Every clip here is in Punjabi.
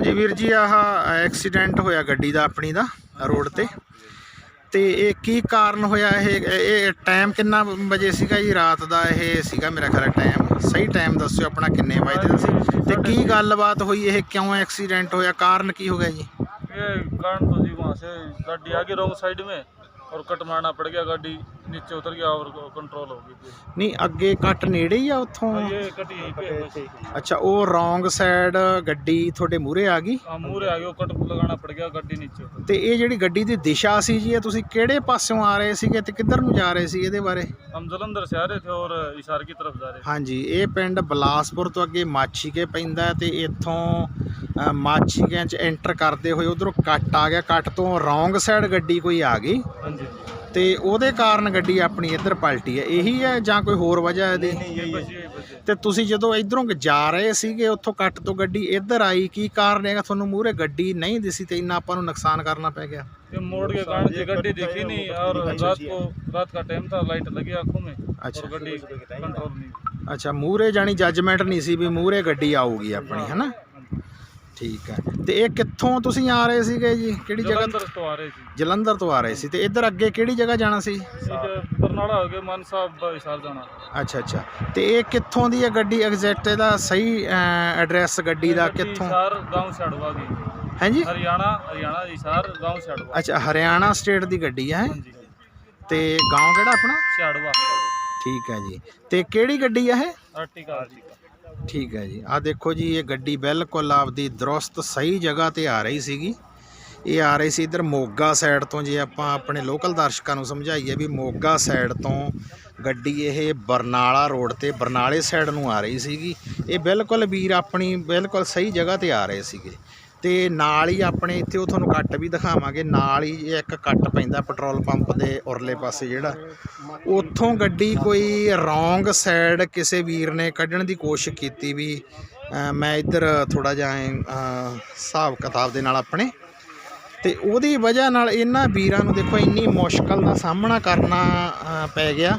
ਹਾਂਜੀ ਵੀਰ ਜੀ ਆਹ ਐਕਸੀਡੈਂਟ ਹੋਇਆ ਗੱਡੀ ਦਾ ਆਪਣੀ ਦਾ ਰੋਡ ਤੇ ਤੇ ਇਹ ਕੀ ਕਾਰਨ ਹੋਇਆ ਇਹ ਇਹ ਟਾਈਮ ਕਿੰਨਾ ਵਜੇ ਸੀਗਾ ਜੀ ਰਾਤ ਦਾ ਇਹ ਸੀਗਾ ਮੇਰਾ ਖਰਾ ਟਾਈਮ ਸਹੀ ਟਾਈਮ ਦੱਸਿਓ ਆਪਣਾ ਕਿੰਨੇ ਵਜੇ ਦਾ ਸੀ ਤੇ ਕੀ ਗੱਲਬਾਤ ਹੋਈ ਇਹ ਕਿਉਂ ਐਕਸੀਡੈਂਟ ਹੋਇਆ ਕਾਰਨ ਕੀ ਹੋ ਗਿਆ ਜੀ ये कारण तो जी वहाँ से गाड़ी आगे रॉन्ग साइड में और कट मारना पड़ गया गाड़ी नीचे उतर गया और कंट्रोल हो गई थी ਨਹੀਂ ਅੱਗੇ ਕੱਟ ਨੇੜੇ ਹੀ ਆ ਉੱਥੋਂ हाँ, ये कट यहीं पे है बस। ਅੱਛਾ ਉਹ ਰੋਂਗ ਸਾਈਡ ਗੱਡੀ ਤੁਹਾਡੇ ਮੂਹਰੇ ਆ ਗਈ हाँ मूरे आगे वो कट लगाना पड़ गया गाड़ी नीचे उतर ਤੇ ਇਹ ਜਿਹੜੀ ਗੱਡੀ ਦੀ ਦਿਸ਼ਾ ਸੀ ਜੀ ਇਹ ਤੁਸੀਂ ਕਿਹੜੇ ਪਾਸਿਓਂ ਆ ਰਹੇ ਸੀਗੇ ਤੇ ਕਿੱਧਰ ਨੂੰ ਜਾ ਰਹੇ ਸੀ ਇਹਦੇ ਬਾਰੇ हम जलंधर से आ रहे थे और इशार की तरफ जा रहे ਹਾਂਜੀ ਇਹ ਪਿੰਡ ਬਲਾਸਪੁਰ ਤੋਂ ਅੱਗੇ ਮਾਛੀਕੇ ਪੈਂਦਾ ਹੈ ਤੇ ਇੱਥੋਂ ਅ, ਮਾਛੀਕਿਆਂ ਚ ਐਂਟਰ ਕਰਦੇ ਹੋਏ ਉਧਰੋਂ ਕੱਟ ਆ ਗਿਆ ਕੱਟ ਤੋਂ ਰੋਂਗ ਸਾਈਡ ਗੱਡੀ ਕੋਈ ਆ ਗਈ थे हाँ जी ਤੇ ਉਹਦੇ ਕਾਰਨ ਗੱਡੀ ਆਪਣੀ ਇੱਧਰ ਪਲਟੀ ਹੈ ਇਹੀ ਹੈ ਜਾਂ ਕੋਈ ਹੋਰ ਵਜ੍ਹਾ ਹੈ ਇਹਦੀ ये बस यही बस है। ਤੇ ਤੁਸੀਂ ਜਦੋਂ ਇਧਰੋਂ ਜਾ ਰਹੇ ਸੀਗੇ ਉੱਥੋਂ ਕੱਟ ਤੋਂ ਗੱਡੀ ਇੱਧਰ ਆਈ ਕੀ ਕਾਰਨ ਹੈਗਾ ਤੁਹਾਨੂੰ ਮੂਹਰੇ ਗੱਡੀ ਨਹੀਂ ਦਿਸੀ ਤੇ ਇੰਨਾ ਆਪਾਂ ਨੂੰ ਨੁਕਸਾਨ ਕਰਨਾ ਪੈ ਗਿਆ ये मोड़ के कारण से गाड़ी दिखी नहीं और रात को रात का टाइम था लाइट लगी आंखों में अच्छा। और गाड़ी कंट्रोल नहीं हुई। ਅੱਛਾ ਮੂਹਰੇ ਜਾਣੀ ਜੱਜਮੈਂਟ ਨਹੀਂ ਸੀ ਵੀ ਮੂਹਰੇ ਗੱਡੀ ਆਊਗੀ ਆਪਣੀ ਹੈਨਾ ਠੀਕ ਹੈ ਤੇ ਇਹ ਕਿੱਥੋਂ ਤੁਸੀਂ ਆ ਰਹੇ ਸੀਗੇ ਜੀ? ਕਿਹੜੀ ਜਗ੍ਹਾ ਜਲੰਧਰ ਤੋਂ ਆ ਰਹੇ ਸੀ। ਜਲੰਧਰ ਤੋਂ ਆ ਰਹੇ ਸੀ। ਤੇ ਇੱਧਰ ਅੱਗੇ ਕਿਹੜੀ ਜਗ੍ਹਾ ਜਾਣਾ ਸੀ? ਬਰਨਾਲਾ ਹੋ ਗਿਆ ਮਨ ਸਾਹਿਬ ਦਾ ਇਸ਼ਾਰ ਜਾਣਾ। ਅੱਛਾ ਅੱਛਾ। ਤੇ ਇਹ ਕਿੱਥੋਂ ਦੀ ਹੈ ਗੱਡੀ ਐਗਜ਼ੈਕਟ? ਇਹਦਾ ਸਹੀ ਐਡਰੈਸ ਗੱਡੀ ਦਾ ਕਿੱਥੋਂ? ਇਸ਼ਾਰ ਗਾਉਂ ਛੜਵਾ ਦੀ। ਹਾਂਜੀ? ਹਰਿਆਣਾ ਹਰਿਆਣਾ ਇਸ਼ਾਰ ਗਾਉਂ ਛੜਵਾ ਅੱਛਾ ਹਰਿਆਣਾ ਸਟੇਟ ਦੀ ਗੱਡੀ ਹੈ? ਤੇ ਗਾਉਂ ਕਿਹੜਾ ਆਪਣਾ? ਛੜਵਾ ਠੀਕ ਹੈ ਜੀ। ਤੇ ਕਿਹੜੀ ਗੱਡੀ ਹੈ ਇਹ? Ertiga Ertiga. ਠੀਕ ਹੈ ਜੀ। ਆ ਦੇਖੋ ਜੀ, ਇਹ ਗੱਡੀ ਬਿਲਕੁਲ ਆਪਦੀ ਦਰੁਸਤ, ਸਹੀ ਜਗ੍ਹਾ ਤੇ ਆ ਰਹੀ ਸੀਗੀ। ਇਹ ਆ ਰਹੀ ਸੀ ਇਧਰ ਮੋਗਾ ਸਾਈਡ ਤੋਂ, ਜੇ ਆਪਾਂ ਆਪਣੇ ਲੋਕਲ ਦਰਸ਼ਕਾਂ ਨੂੰ ਸਮਝਾਈਏ ਵੀ ਮੋਗਾ ਸਾਈਡ ਤੋਂ ਗੱਡੀ ਇਹ ਬਰਨਾਲਾ ਰੋਡ ਤੇ ਬਰਨਾਲੇ ਸਾਈਡ ਨੂੰ ਆ ਰਹੀ ਸੀਗੀ। ਇਹ ਬਿਲਕੁਲ ਵੀਰ ਆਪਣੀ ਬਿਲਕੁਲ ਸਹੀ ਜਗ੍ਹਾ ਤੇ ਆ ਰਹੇ ਸੀਗੇ। ਤੇ ਨਾਲ ਹੀ ਆਪਣੇ ਇੱਥੇ ਉਹ ਤੁਹਾਨੂੰ ਕੱਟ ਵੀ ਦਿਖਾਵਾਂਗੇ, ਨਾਲ ਹੀ ਇਹ ਇੱਕ ਕੱਟ ਪੈਂਦਾ ਪੈਟਰੋਲ ਪੰਪ ਦੇ ਉਰਲੇ ਪਾਸੇ ਜਿਹੜਾ। ਉੱਥੋਂ ਗੱਡੀ ਕੋਈ ਰੋਂਗ ਸਾਈਡ ਕਿਸੇ ਵੀਰ ਨੇ ਕੱਢਣ ਦੀ ਕੋਸ਼ਿਸ਼ ਕੀਤੀ ਵੀ ਮੈਂ ਇੱਧਰ ਥੋੜਾ ਜਿਹਾ ਹਿਸਾਬ ਕਿਤਾਬ ਦੇ ਨਾਲ ਆਪਣੇ। ਤੇ ਉਹਦੀ ਵਜ੍ਹਾ ਨਾਲ ਇਹਨਾਂ ਵੀਰਾਂ ਨੂੰ ਦੇਖੋ ਇੰਨੀ ਮੁਸ਼ਕਲ ਦਾ ਸਾਹਮਣਾ ਕਰਨਾ ਪੈ ਗਿਆ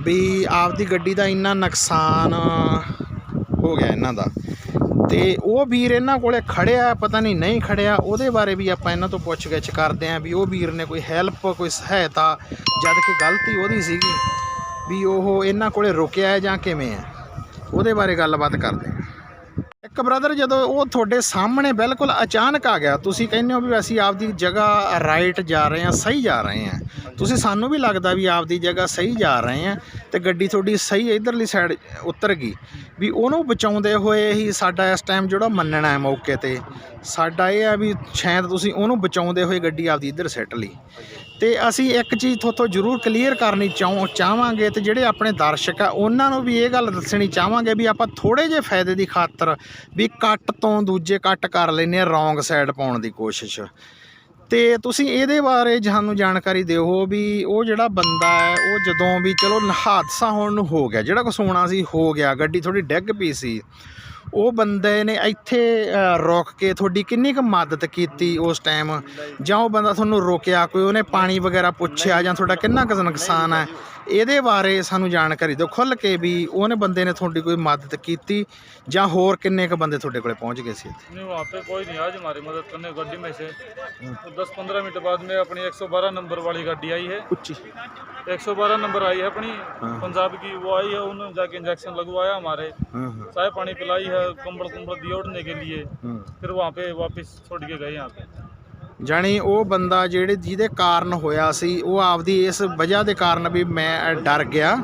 ਵੀ ਆਪਦੀ ਗੱਡੀ ਦਾ ਇੰਨਾ ਨੁਕਸਾਨ ਹੋ ਗਿਆ ਇਹਨਾਂ ਦਾ। ਤੇ ਉਹ ਵੀਰ ਇਹਨਾਂ ਕੋਲੇ ਖੜਿਆ, ਪਤਾ ਨਹੀਂ ਨਹੀਂ ਖੜਿਆ, ਉਹਦੇ ਬਾਰੇ ਵੀ ਆਪਾਂ ਇਹਨਾਂ ਤੋਂ ਪੁੱਛ-ਗਿੱਛ ਕਰਦੇ ਆਂ ਵੀ ਉਹ ਵੀਰ ਨੇ ਕੋਈ ਹੈਲਪ ਕੋਈ ਸਹਾਇਤਾ, ਜਦ ਕਿ ਗਲਤੀ ਉਹਦੀ ਸੀਗੀ ਵੀ ਉਹ ਇਹਨਾਂ ਕੋਲੇ ਰੁਕਿਆ ਜਾਂ ਕਿਵੇਂ ਹੈ। ਉਹਦੇ ਬਾਰੇ ਗੱਲਬਾਤ ਕਰਦੇ ਇੱਕ ਬ੍ਰਦਰ ਜਦੋਂ ਉਹ ਤੁਹਾਡੇ ਸਾਹਮਣੇ ਬਿਲਕੁਲ ਅਚਾਨਕ ਆ ਗਿਆ, ਤੁਸੀਂ ਕਹਿੰਦੇ ਹੋ ਵੀ ਅਸੀਂ ਆਪਦੀ ਜਗ੍ਹਾ ਰਾਈਟ ਜਾ ਰਹੇ ਹਾਂ, ਸਹੀ ਜਾ ਰਹੇ ਹਾਂ। ਤੁਸੀਂ ਸਾਨੂੰ ਵੀ ਲੱਗਦਾ ਵੀ ਆਪਦੀ ਜਗ੍ਹਾ ਸਹੀ ਜਾ ਰਹੇ ਹਾਂ ਤੇ ਗੱਡੀ ਤੁਹਾਡੀ ਸਹੀ ਇਧਰਲੀ ਸਾਈਡ ਉਤਰ ਗਈ। ਵੀ ਉਹਨੂੰ ਬਚਾਉਂਦੇ ਹੋਏ ਹੀ ਸਾਡਾ ਇਸ ਟਾਈਮ ਜਿਹੜਾ ਮੰਨਣਾ ਹੈ ਮੌਕੇ ਤੇ, ਸਾਡਾ ਇਹ ਆ ਵੀ ਸ਼ਾਇਦ ਤੁਸੀਂ ਉਹਨੂੰ ਬਚਾਉਂਦੇ ਹੋਏ ਗੱਡੀ ਆਪਦੀ ਇੱਧਰ ਸੈੱਟ ਲਈ। ਤੇ ਅਸੀਂ ਇੱਕ ਚੀਜ਼ ਤੁਹਾਤੋਂ ਜ਼ਰੂਰ ਕਲੀਅਰ ਕਰਨੀ ਚਾਹੋ ਚਾਹਾਂਗੇ ਤੇ ਜਿਹੜੇ ਆਪਣੇ ਦਰਸ਼ਕ ਆ, ਉਹਨਾਂ ਨੂੰ ਵੀ ਇਹ ਗੱਲ ਦੱਸਣੀ ਚਾਹਾਂਗੇ ਵੀ ਆਪਾਂ ਥੋੜੇ ਜਿਹੇ ਫਾਇਦੇ ਦੀ ਖਾਤਰ ਵੀ ਕੱਟ ਤੋਂ ਦੂਜੇ ਕੱਟ ਕਰ ਲੈਨੇ ਆ ਰੋਂਗ ਸਾਈਡ ਪਾਉਣ ਦੀ ਕੋਸ਼ਿਸ਼। ਤੇ ਤੁਸੀਂ ਇਹਦੇ ਬਾਰੇ ਸਾਨੂੰ ਜਾਣਕਾਰੀ ਦਿਓ ਵੀ ਉਹ ਜਿਹੜਾ ਬੰਦਾ ਹੈ, ਉਹ ਜਦੋਂ ਵੀ ਚਲੋ ਹਾਦਸਾ ਹੋਣ ਨੂੰ ਹੋ ਗਿਆ, ਜਿਹੜਾ ਕੁਛ ਹੋਣਾ ਸੀ, ਹੋ ਗਿਆ, ਗੱਡੀ ਥੋੜੀ ਡਿੱਗ ਪਈ ਸੀ। ਉਹ ਬੰਦੇ ਨੇ ਇੱਥੇ ਅ, ਰੁਕ ਕੇ ਤੁਹਾਡੀ ਕਿੰਨੀ ਕੁ ਮਦਦ ਕੀਤੀ ਉਸ ਟਾਈਮ ਜਾਂ ਉਹ ਬੰਦਾ ਤੁਹਾਨੂੰ ਰੋਕਿਆ ਕੋਈ ਉਹਨੇ ਪਾਣੀ ਵਗੈਰਾ ਪੁੱਛਿਆ ਜਾਂ ਤੁਹਾਡਾ ਕਿੰਨਾ ਕੁ ਨੁਕਸਾਨ ਹੈ? ਇਹਦੇ ਬਾਰੇ ਸਾਨੂੰ ਜਾਣਕਾਰੀ ਦਿਓ ਖੁੱਲ ਕੇ ਵੀ ਉਹਨੇ ਬੰਦੇ ਨੇ ਤੁਹਾਡੀ ਕੋਈ ਮਦਦ ਕੀਤੀ ਜਾਂ ਹੋਰ ਕਿੰਨੇ ਕੁ ਬੰਦੇ ਤੁਹਾਡੇ ਕੋਲੇ ਪਹੁੰਚ ਗਏ ਸੀ ਇੱਥੇ नहीं वहाँ पे कोई नहीं आज हमारी मदद करने गाड़ी में से तो दस पंद्रह मिनट बाद में अपनी 112 नंबर वाली गाड़ी आई है ਉੱਚੀ 112 नंबर आई है अपनी हाँ। पंजाब की वो आई है उन्होंने जाके इंजेक्शन लगवाया हमारे ਹਾਂ ਹਾਂ चाय पानी पिलाई है कंबल कुंबल दिए उड़ने के लिए ਹਾਂ फिर वहाँ पे वापस छोड़ के गए यहाँ पे ਜਾਣੀ ਉਹ ਬੰਦਾ ਜਿਹੜੇ ਜਿਹਦੇ ਕਾਰਨ ਹੋਇਆ ਸੀ ਉਹ ਆਪਦੀ ਇਸ ਵਜ੍ਹਾ ਦੇ ਕਾਰਨ ਵੀ ਮੈਂ ਡਰ ਗਿਆ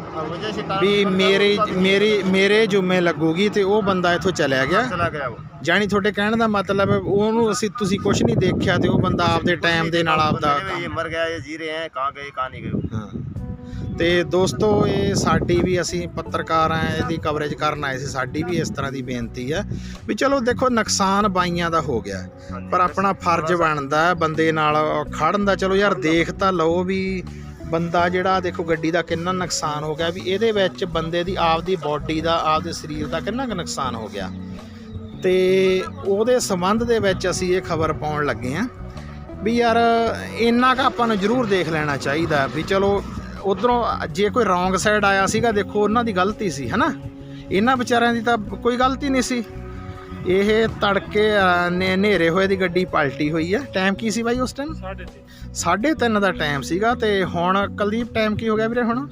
ਵੀ ਮੇਰੇ ਮੇਰੇ ਮੇਰੇ ਜੁਮੇ ਲੱਗੂਗੀ ਤੇ ਉਹ ਬੰਦਾ ਇਥੋਂ ਚਲਾ ਗਿਆ ਜਾਣੀ ਤੁਹਾਡੇ ਕਹਿਣ ਦਾ ਮਤਲਬ ਹੈ ਉਹਨੂੰ ਅਸੀਂ ਤੁਸੀਂ ਕੁਝ ਨਹੀਂ ਦੇਖਿਆ ਤੇ ਉਹ ਬੰਦਾ ਆਪਦੇ ਟਾਈਮ ਦੇ ਨਾਲ ਆਪਦਾ ਮਰ ਗਿਆ ਇਹ ਜੀ ਰਹੇ ਹੈ ਕਾਂ ਗਏ ਕਾਂ ਨਹੀਂ ਗਏ ਤੇ ਦੋਸਤੋ ਇਹ ਸਾਡੀ ਵੀ ਅਸੀਂ ਪੱਤਰਕਾਰ ਆ ਇਹਦੀ ਕਵਰੇਜ ਕਰਨ ਆਏ ਸੀ। ਸਾਡੀ ਵੀ ਇਸ ਤਰ੍ਹਾਂ ਦੀ ਬੇਨਤੀ ਹੈ ਵੀ ਚਲੋ ਦੇਖੋ ਨੁਕਸਾਨ ਬਾਈਆਂ ਦਾ ਹੋ ਗਿਆ। ਪਰ ਆਪਣਾ ਫਰਜ਼ ਬਣਦਾ ਬੰਦੇ ਨਾਲ ਖੜਨ ਦਾ। ਚਲੋ ਯਾਰ ਦੇਖ ਤਾਂ ਲਓ ਵੀ ਬੰਦਾ ਜਿਹੜਾ ਦੇਖੋ ਗੱਡੀ ਦਾ ਕਿੰਨਾ ਨੁਕਸਾਨ ਹੋ ਗਿਆ ਵੀ ਇਹਦੇ ਵਿੱਚ ਬੰਦੇ ਦੀ ਆਪਦੀ ਬਾਡੀ ਦਾ ਆਪਦੇ ਸਰੀਰ ਦਾ ਕਿੰਨਾ ਕੁ ਨੁਕਸਾਨ ਹੋ ਗਿਆ। ਤੇ ਉਹਦੇ ਸੰਬੰਧ ਦੇ ਵਿੱਚ ਅਸੀਂ ਇਹ ਖਬਰ ਪਾਉਣ ਲੱਗੇ ਹਾਂ ਵੀ ਯਾਰ ਇੰਨਾ ਕੁ ਆਪਾਂ ਨੂੰ ਜ਼ਰੂਰ ਦੇਖ ਲੈਣਾ ਚਾਹੀਦਾ ਵੀ ਚਲੋ ਉਧਰੋਂ ਜੇ ਕੋਈ ਰੋਂਗ ਸਾਈਡ ਆਇਆ ਸੀਗਾ ਦੇਖੋ ਉਹਨਾਂ ਦੀ ਗਲਤੀ ਸੀ ਹੈਨਾ? ਇਹਨਾਂ ਵਿਚਾਰਿਆਂ ਦੀ ਤਾਂ ਕੋਈ ਗਲਤੀ ਨਹੀਂ ਸੀ। ਇਹ ਤੜਕੇ ਨੇ ਹਨੇਰੇ ਹੋਏ ਦੀ ਗੱਡੀ ਪਲਟੀ ਹੋਈ ਹੈ ਟਾਈਮ ਕੀ ਸੀ ਬਾਈ ਉਸ ਟਾਈਮ 3:30 3:30 ਦਾ ਟਾਈਮ ਸੀਗਾ ਤੇ ਹੁਣ ਕਲਦੀਪ ਟਾਈਮ ਕੀ ਹੋ ਗਿਆ ਵੀਰੇ ਹੁਣ?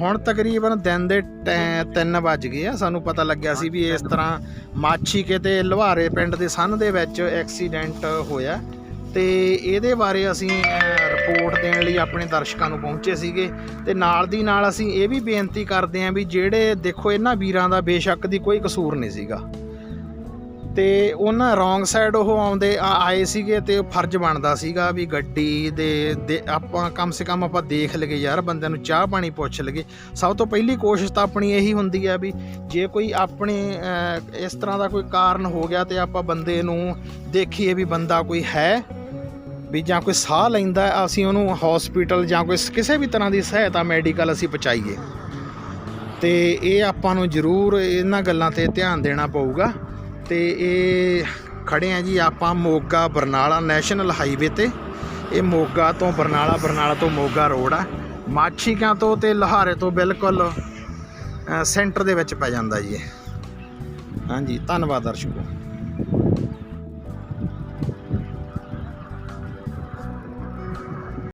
ਹੁਣ ਤਕਰੀਬਨ ਦਿਨ ਦੇ 3 ਵੱਜ ਗਏ ਆ। ਸਾਨੂੰ ਪਤਾ ਲੱਗਿਆ ਸੀ ਵੀ ਇਸ ਤਰ੍ਹਾਂ ਮਾਛੀ ਕੇ ਕਿਤੇ ਲੁਹਾਰੇ ਪਿੰਡ ਦੇ ਸੰਨ ਦੇ ਵਿੱਚ ਐਕਸੀਡੈਂਟ ਹੋਇਆ। ਤੇ ਇਹਦੇ ਬਾਰੇ ਅਸੀਂ ਰਿਪੋਰਟ ਦੇਣ ਲਈ ਆਪਣੇ ਦਰਸ਼ਕਾਂ ਨੂੰ ਪਹੁੰਚੇ ਸੀਗੇ। ਤੇ ਨਾਲ ਦੀ ਨਾਲ ਅਸੀਂ ਇਹ ਵੀ ਬੇਨਤੀ ਕਰਦੇ ਆਂ ਵੀ ਜਿਹੜੇ, ਦੇਖੋ, ਇਹਨਾਂ ਵੀਰਾਂ ਦਾ ਬੇਸ਼ੱਕ ਦੀ ਕੋਈ ਕਸੂਰ ਨਹੀਂ ਸੀਗਾ। ਤੇ ਉਹਨਾਂ ਰੋਂਗ ਸਾਈਡ ਉਹ ਆਉਂਦੇ, ਆ- ਆਏ ਸੀਗੇ ਤੇ ਫਰਜ਼ ਬਣਦਾ ਸੀਗਾ ਵੀ ਗੱਡੀ ਦੇ ਦੇ, ਆਪਾਂ ਕਮ ਸੇ ਕਮ ਆਪਾਂ ਦੇਖ ਲਈਏ ਯਾਰ, ਬੰਦਿਆਂ ਨੂੰ ਚਾਹ ਪਾਣੀ ਪੁੱਛ ਲਈਏ। ਸਭ ਤੋਂ ਪਹਿਲੀ ਕੋਸ਼ਿਸ਼ ਤਾਂ ਆਪਣੀ ਇਹੀ ਹੁੰਦੀ ਹੈ ਵੀ ਜੇ ਕੋਈ ਆਪਣੇ ਇਸ ਤਰ੍ਹਾਂ ਦਾ ਕੋਈ ਕਾਰਨ ਹੋ ਗਿਆ ਤੇ ਆਪਾਂ ਬੰਦੇ ਨੂੰ ਦੇਖੀਏ ਵੀ ਬੰਦਾ ਕੋਈ ਹੈ ਵੀ ਜਾਂ ਕੋਈ ਸਾਹ ਲੈਂਦਾ ਅਸੀਂ ਉਹਨੂੰ ਹਸਪੀਟਲ ਜਾਂ ਕੋਈ ਕਿਸੇ ਵੀ ਤਰ੍ਹਾਂ ਦੀ ਸਹਾਇਤਾ ਮੈਡੀਕਲ ਅਸੀਂ ਪਹੁੰਚਾਈਏ। ਤੇ ਇਹ ਆਪਾਂ ਨੂੰ ਜ਼ਰੂਰ ਇਹਨਾਂ ਗੱਲਾਂ ਤੇ ਧਿਆਨ ਦੇਣਾ ਪਊਗਾ। ਤੇ ਇਹ ਖੜੇ ਆ ਜੀ ਆਪਾਂ ਮੋਗਾ ਬਰਨਾਲਾ ਨੈਸ਼ਨਲ ਹਾਈਵੇ ਤੇ। ਇਹ ਮੋਗਾ ਤੋਂ ਬਰਨਾਲਾ ਬਰਨਾਲਾ ਤੋਂ ਮੋਗਾ ਰੋਡ ਆ। ਮਾਛੀਕਾਂ ਤੋਂ ਤੇ ਲਹਾਰੇ ਤੋਂ ਬਿਲਕੁਲ ਸੈਂਟਰ ਦੇ ਵਿੱਚ ਪੈ ਜਾਂਦਾ ਜੀ ਇਹ। ਹਾਂਜੀ, ਧੰਨਵਾਦ ਦਰਸ਼ਕੋ।